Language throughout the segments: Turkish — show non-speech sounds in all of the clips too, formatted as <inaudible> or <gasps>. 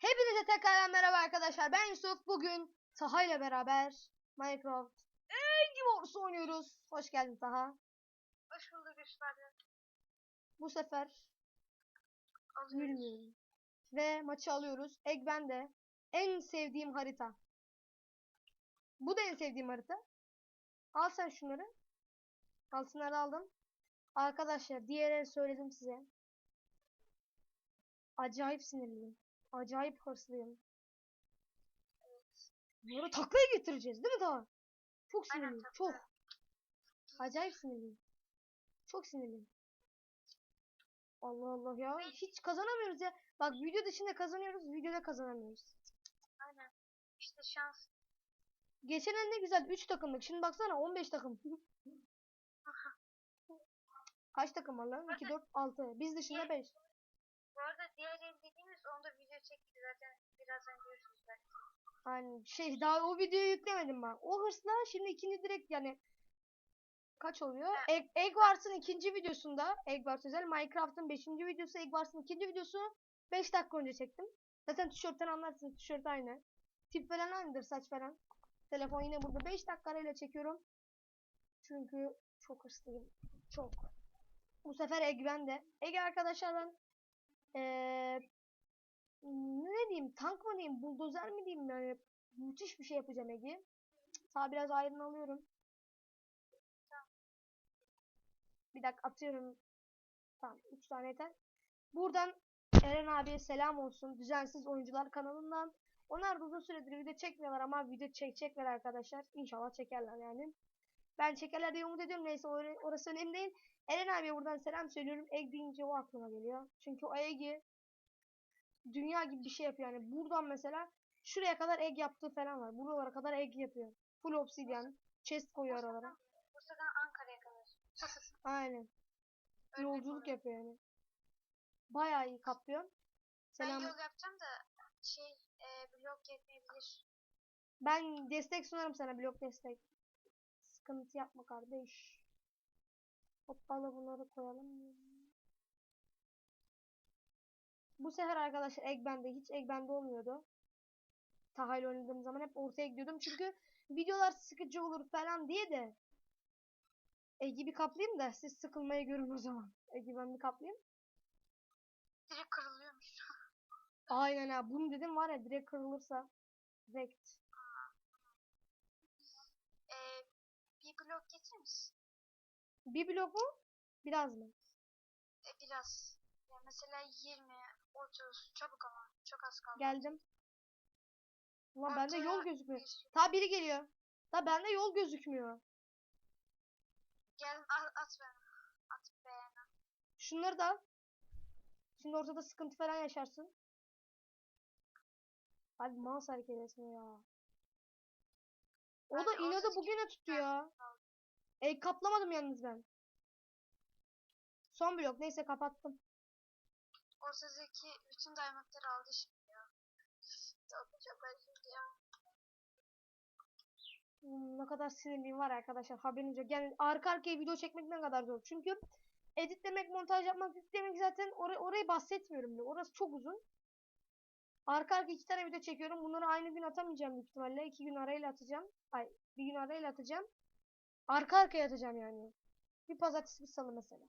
Hepinize tekrar merhaba arkadaşlar. Ben Yusuf. Bugün Taha ile beraber Minecraft Egg Wars oynuyoruz. Hoş geldin Taha. Hoş bulduk üstadım. Bu sefer gülmüyorum. Ve maçı alıyoruz. Egg bende. En sevdiğim harita. Bu da en sevdiğim harita. Al sen şunları. Altınları aldım. Arkadaşlar diğer söyledim size. Acayip sinirliyim. Acayip hırslıyım. Bunları taklaya getireceğiz değil mi daha? Çok Aynen, sinirliyim. takla. Çok. Acayip sinirliyim. Çok sinirliyim. Allah Allah ya. Hiç kazanamıyoruz ya. Bak video dışında kazanıyoruz. Videoda kazanamıyoruz. Aynen. İşte şans. Geçen ne güzel 3 takımlık. Şimdi baksana 15 takım. <laughs> Kaç takım var lan? 2, 4, 6. Biz dışında 5. zaten birazdan görürsünüz belki. Yani şey daha o videoyu yüklemedim ben. O hırsla şimdi ikinci direkt yani kaç oluyor? Egg, Egg Wars'ın ikinci videosunda Egg Wars özel Minecraft'ın beşinci videosu Egg Wars'ın ikinci videosu 5 dakika önce çektim. Zaten tişörtten anlarsınız tişört aynı. Tip falan aynıdır saç falan. Telefon yine burada 5 dakikayla çekiyorum. Çünkü çok hırslıyım. Çok. Bu sefer Egg bende. Egg arkadaşlar ben eee ne diyeyim tank mı diyeyim buldozer mi diyeyim yani müthiş bir şey yapacağım Ege. Sağ biraz ayrın alıyorum. Bir dakika atıyorum. Tamam 3 tane yeter. Buradan Eren abiye selam olsun. Düzensiz Oyuncular kanalından. Onlar da uzun süredir video çekmiyorlar ama video çekecekler arkadaşlar. İnşallah çekerler yani. Ben çekerler diye umut ediyorum. Neyse or- orası önemli değil. Eren abiye buradan selam söylüyorum. Egg deyince o aklıma geliyor. Çünkü o Egg'i dünya gibi bir şey yapıyor yani. Buradan mesela şuraya kadar egg yaptığı falan var. Buralara kadar egg yapıyor. Full obsidian. Chest koyuyor aralara. Bursa'dan Ankara'ya kadar. <laughs> Aynen. Öyle Yolculuk bir yapıyor yani. Bayağı iyi kaplıyor. Ben Selam. yol yapacağım da şey e, blok yetmeyebilir. Ben destek sunarım sana blok destek. Sıkıntı yapma kardeş. Hoppala bunları koyalım. Bu sefer arkadaşlar egg bende hiç egg bende olmuyordu. Tahayla oynadığım zaman hep ortaya gidiyordum çünkü videolar sıkıcı olur falan diye de Egg'i bir kaplayayım da siz sıkılmayı görün o zaman. Egg'i ben bir kaplayayım. Direkt kırılıyormuş. Aynen ha bunu dedim var ya direkt kırılırsa direkt. e, bir blok getirir misin? Bir blok mu? Biraz mı? E, biraz. Ya mesela 20, 30 çabuk ama çok az kaldı. Geldim. Ulan bende yol gözükmüyor. Ta biri geliyor. Ta bende yol gözükmüyor. Gel at, at ben. At beğen. Şunları da al. Şimdi ortada sıkıntı falan yaşarsın. Hadi mouse hareket etmiyor ya. O da Hadi inadı bugüne tuttu ya. E kaplamadım yalnız ben. Son blok neyse kapattım. Ortadaki bütün diamondları aldı şimdi ya. Çok çok acıdı ya. Hmm, ne kadar sinirliyim var arkadaşlar haberiniz yok. Yani arka arkaya video çekmek ne kadar zor. Çünkü editlemek, montaj yapmak, yüklemek zaten or orayı bahsetmiyorum bile. Orası çok uzun. Arka arka iki tane video çekiyorum. Bunları aynı gün atamayacağım büyük ihtimalle. İki gün arayla atacağım. Ay bir gün arayla atacağım. Arka arkaya atacağım yani. Bir pazartesi bir salı mesela.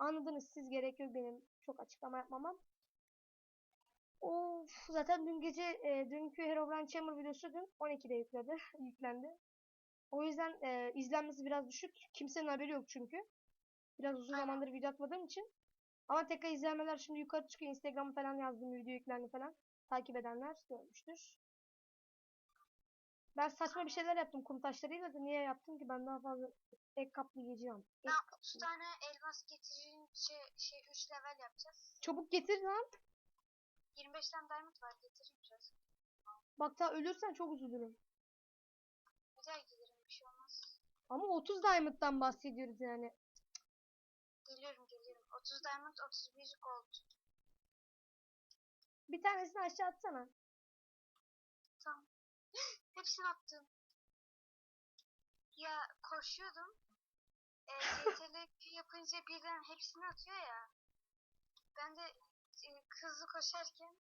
Anladınız siz gerek yok benim çok açıklama yapmamam. Of zaten dün gece e, dünkü Herobrine Chamber videosu dün 12'de yükledi, <laughs> yüklendi. O yüzden e, izlenmesi biraz düşük. Kimsenin haberi yok çünkü. Biraz uzun zamandır video atmadığım için. Ama tekrar izlenmeler şimdi yukarı çıkıyor. Instagram falan yazdım video yüklendi falan. Takip edenler görmüştür. Ben saçma bir şeyler yaptım kum taşlarıyla da niye yaptım ki ben daha fazla ek kaplı yiyeceğim. Ek Ben kaplı. 30 tane elmas getirince şey 3 level yapacağız. Çabuk getir lan. 25 tane diamond var getireceğiz. Bak daha ölürsen çok üzülürüm. Güzel gelirim bir şey olmaz. Ama 30 diamond'dan bahsediyoruz yani. Geliyorum geliyorum. 30 diamond 31 gold. Bir tanesini aşağı atsana. Tamam. <gasps> Hepsini attım. Ya koşuyordum. E, CTRL <laughs> yapınca birden hepsini atıyor ya. Ben de e, hızlı koşarken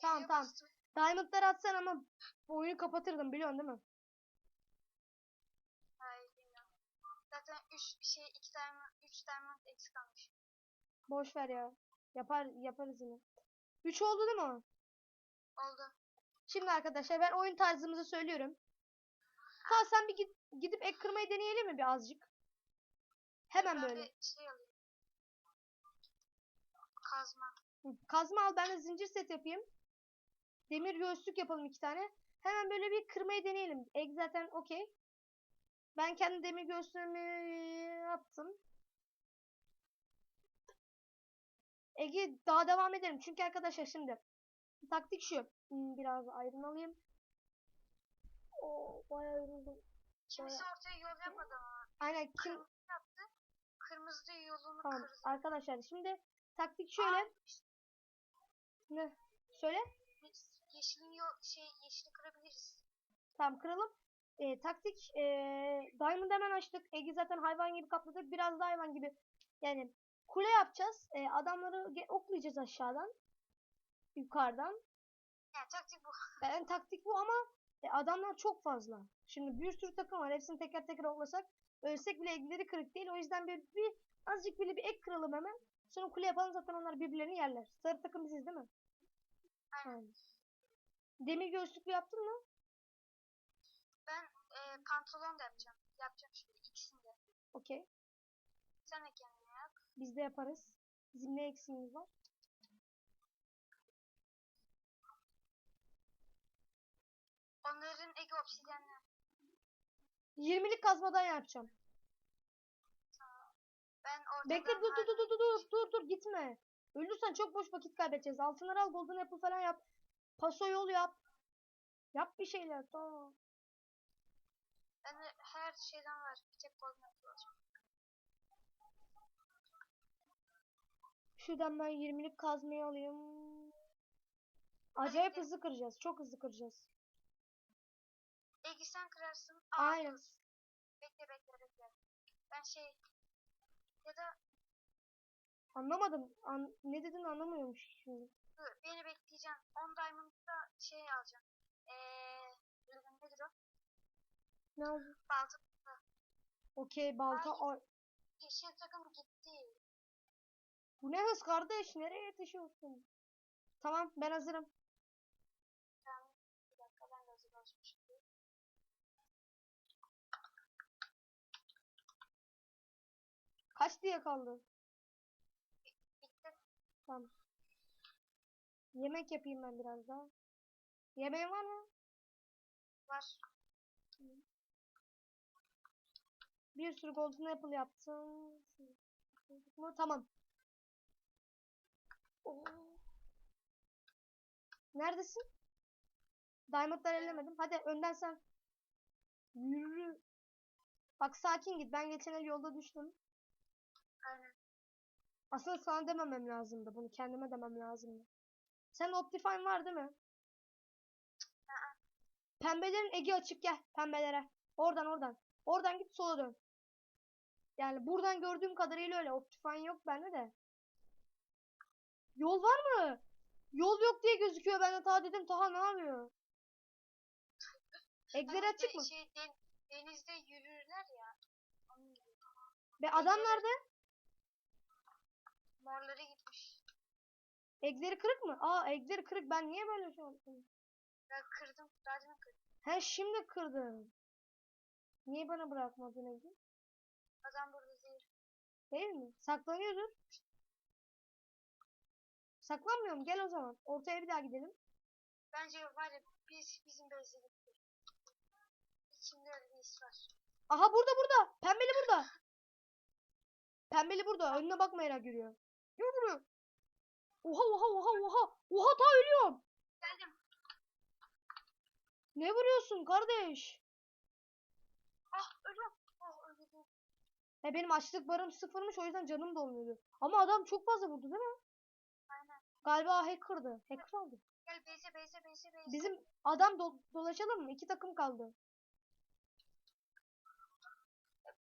Tamam tamam. bastım. Diamond'ları atsan ama oyunu kapatırdım biliyorsun değil mi? Hayır bilmiyorum. Zaten 3 şey 2 diamond 3 diamond eksik kalmış. Boş ver ya. Yapar yaparız yine. 3 oldu değil mi? Oldu. Şimdi arkadaşlar ben oyun tarzımızı söylüyorum. Ta sen bir git, gidip ek kırmayı deneyelim mi bir azıcık? Hemen Ben böyle. bir şey alayım. Kazma. Kazma al ben de zincir set yapayım. Demir göğüslük yapalım iki tane. Hemen böyle bir kırmayı deneyelim. Ek zaten okey. Ben kendi demir göğüslüğümü yaptım. Ege daha devam edelim. Çünkü arkadaşlar şimdi taktik şu. Hmm, Biraz ayrın alayım. Oo, bayağı yoruldum. Kimisi ortaya yol yapmadı ama. Aynen kim Kırmızı yaptı. Kırmızı yolunu Tamam kırdı. arkadaşlar şimdi taktik şöyle. Ne? Söyle. Yeşilin yol şey yeşili kırabiliriz. Tamam kıralım. Ee, taktik ee, Diamond hemen açtık. Egi zaten hayvan gibi kapladık. Biraz da hayvan gibi. Yani kule yapacağız. Ee, adamları oklayacağız aşağıdan. Yukarıdan. Yani taktik bu. Yani taktik bu ama e, adamlar çok fazla. Şimdi bir sürü takım var. Hepsini teker teker oklasak ölsek bile egleri kırık değil. O yüzden bir, bir azıcık bile bir ek kıralım hemen. Sonra kule yapalım zaten onlar birbirlerini yerler. Sarı takım biziz değil mi? Aynen. Demir göğüslüklü yaptın mı? Ben e, pantolon da yapacağım. Yapacağım şimdi ikisini de. Okey. Sen de kendine yap. Biz de yaparız. Bizim ne eksiğimiz var? Ego obsidyenle. 20'lik kazmadan yapacağım. Ben ortadan Bekle dur dur dur dur dur dur dur gitme. Ölürsen çok boş vakit kaybedeceğiz. Altınları al golden apple falan yap. Paso yol yap. Yap bir şeyler tamam. Bende her şeyden var. Bir tek golden apple olacak. Şuradan ben 20'lik kazmayı alayım. Acayip hızlı kıracağız. Çok hızlı kıracağız. Dur. Bekle bekle bekle. Ben şey ya da Anlamadım. An- ne dediğini anlamıyormuş şimdi. dur beni bekleyeceğim. 10 diamond'da şey alacağım. Eee nedir o? Ne oldu? Balta. Okey balta. Ay, Yeşil takım gitti. bu ne hız kardeş? Nereye yetişiyorsun? Tamam ben hazırım. Tamam. Bir dakika ben de hazır olsun şimdi. Kaç diye kaldı? Bitti. Tamam. Yemek yapayım ben biraz daha. Yemeğin var mı? Var. Bir sürü golden apple yaptım. Tamam. Oo. Neredesin? Diamond'ları ellemedim. Hadi önden sen. Yürü. Bak sakin git. Ben geçen el yolda düştüm. Aslında sana dememem lazımdı. Bunu kendime demem lazımdı. Sen Optifine var değil mi? Pembelerin egi açık gel. Pembelere. Oradan oradan. Oradan git sola dön. Yani buradan gördüğüm kadarıyla öyle. Optifine yok bende de. Yol var mı? Yol yok diye gözüküyor. Ben de ta dedim Taha ne yapıyor? Egleri açık mı? Şey, den- denizde yürürler ya. Ve adam nerede? Morları gitmiş. Egleri kırık mı? Aa egleri kırık. Ben niye böyle şey yaptım? Ben kırdım. Daha demin kırdım. He şimdi kırdım. Niye bana bırakmadın Egi? Adam burada değil. Değil mi? Saklanıyordur. Saklanmıyor mu? Gel o zaman. Ortaya bir daha gidelim. Bence var ya biz bizim gitti. İçimde öyle bir his var. Aha burada burada. Pembeli burada. Pembeli burada. Önüne bakmayarak yürüyor. Yürü buraya. Oha oha oha oha. Oha ta ölüyorum. Geldim. Ne vuruyorsun kardeş? Ah ölüyorum. Oh öldüm. He benim açlık barım sıfırmış o yüzden canım dolmuyordu. Ama adam çok fazla vurdu değil mi? Aynen. Galiba hacker'dı. Hacker oldu. Gel base'e base'e base'e base'e. Bizim adam do- dolaşalım mı? İki takım kaldı.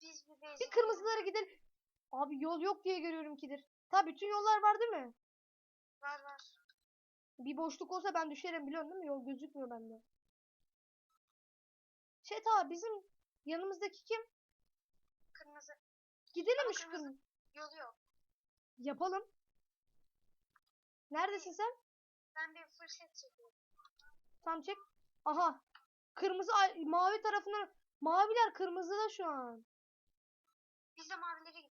Biz bir base'e Bir kırmızılara gidelim. Abi yol yok diye görüyorum kidir. Ta bütün yollar var değil mi? Var var. Bir boşluk olsa ben düşerim biliyorsun değil mi? Yol gözükmüyor bende. Chat abi bizim yanımızdaki kim? Kırmızı Gidelim Ama mi şu kırmızı- yolu yok. Yapalım. Neredesin sen? Ben bir fırsat çekiyorum. Tam çek. Aha. Kırmızı mavi tarafına maviler kırmızıda şu an. Biz de mavilere.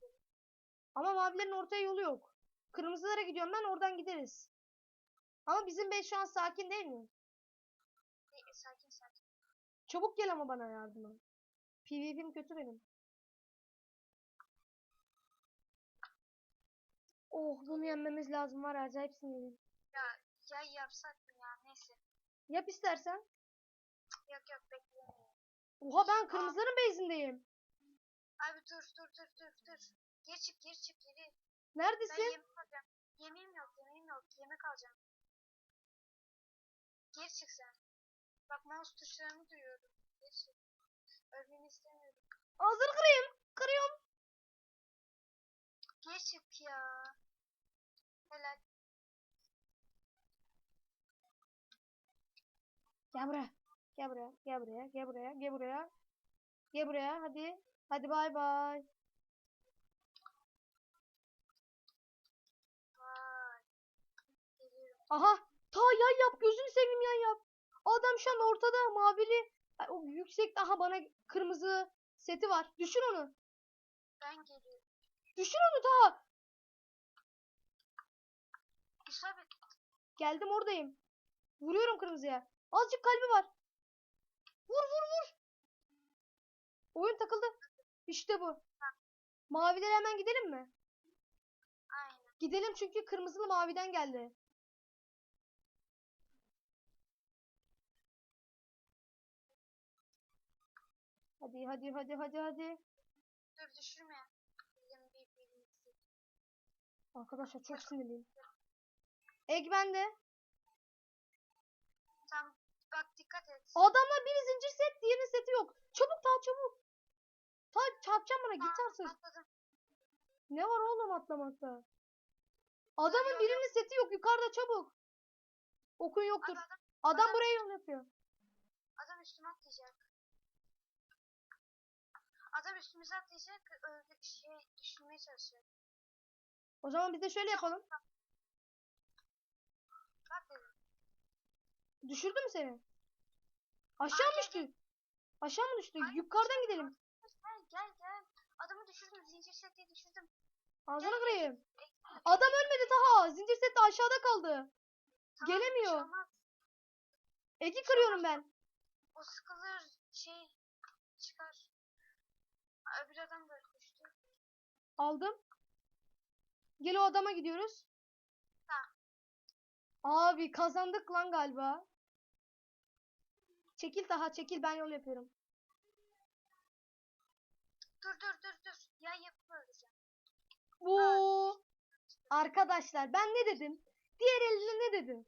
Ama mavilerin ortaya yolu yok. Kırmızılara gidiyorum ben oradan gideriz. Ama bizim bey şu an sakin değil mi? Bir, sakin sakin. Çabuk gel ama bana yardıma. PvP'm kötü benim. Oh bunu yenmemiz lazım var ya, acayip sinirliyim. Yay yapsak mı ya? Neyse. Yap istersen. Yok yok bekleyemiyorum. Oha ben kırmızıların base'indeyim. Abi dur dur dur dur dur. Geri çık geri çık geri. Ben Neredesin? yemek alacağım. Yemeğim yok yemeğim yok. Yemek alacağım. Geri çık sen. Bak mouse tuşlarını duyuyorum. Geri çık. Ölmeni istemiyorum. Hazır kırayım. Kırıyorum. Geri çık ya. Helal. Gel buraya. Gel buraya. Gel buraya. Gel buraya. Gel buraya. Gel buraya. Hadi. Hadi bay bay. Vay. Geliyorum. Aha. Ta yay yap. Gözünü seveyim yay yap. Adam şu an ortada mavili. O yüksek aha bana kırmızı seti var. Düşür onu. Ben geliyorum. Düşür onu ta. İsabet. Geldim oradayım. Vuruyorum kırmızıya. Azıcık kalbi var. Vur vur vur. Oyun takıldı. İşte bu. Mavilere hemen gidelim mi? Aynen. Gidelim çünkü kırmızılı maviden geldi. Hadi hadi hadi hadi hadi. Dur düşürme. Bizim bir birimizi. Arkadaşlar çok sinirliyim. Egg bende. Tam bak dikkat et. Adamlar biri zincir set diğerinin seti yok. Çabuk ta çabuk. Ta çarpacağım bana git artık. Ne var oğlum atlamakta? Adamın Yok, yok. birinin seti yok yukarıda çabuk. Okun yoktur. Adam, Adam adam- buraya yol yapıyor. adam üstüme atlayacak. Adam üstümüze atlayacak. Öldü, şey düşürmeye çalışıyor. O zaman biz de şöyle yapalım. Bak dedim. Düşürdü mü seni? Aşağı mı düştü? Aşağı mı düştü? Hayır, Yukarıdan gidelim. Gel gel gel. Adamı düşürdüm. Zincir seti düşürdüm. Ağzına kırayım. Adam ölmedi Taha. Zincir set de aşağıda kaldı. tamam, gelemiyor. bir şey kırıyorum ben. O sıkılır şey Öbür adam da düştü. Aldım. Gel o adama gidiyoruz. Tamam. Abi kazandık lan galiba. Çekil Taha çekil ben yol yapıyorum. Dur dur dur dur. Yay yapıp öleceğim. Bu arkadaşlar ben ne dedim? Diğer elde ne dedim?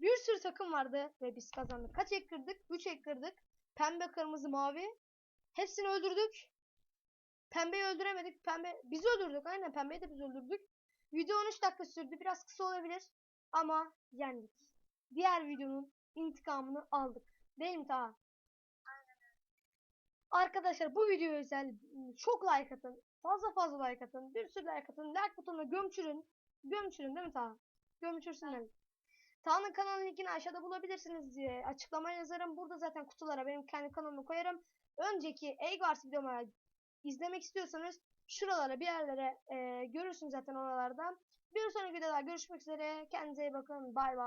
Bir sürü takım vardı ve biz kazandık. Kaç ek kırdık? 3 ek kırdık. Pembe, kırmızı, mavi. Hepsini öldürdük. Pembeyi öldüremedik. Pembe biz öldürdük. Aynen pembeyi de biz öldürdük. Video 13 dakika sürdü. Biraz kısa olabilir ama yendik. Diğer videonun intikamını aldık. Değil mi Taha? Arkadaşlar bu video özel çok like atın. Fazla fazla like atın. Bir sürü like atın. Like butonuna gömçürün. Gömçürün değil mi Taha? Gömçürsünler. Taha'nın kanalının linkini aşağıda bulabilirsiniz diye açıklamaya yazarım. Burada zaten kutulara benim kendi kanalımı koyarım. Önceki Eggwars videomu izlemek istiyorsanız şuralara bir yerlere e, görürsünüz zaten oralardan. Bir sonraki videoda görüşmek üzere. Kendinize iyi bakın. Bay bay.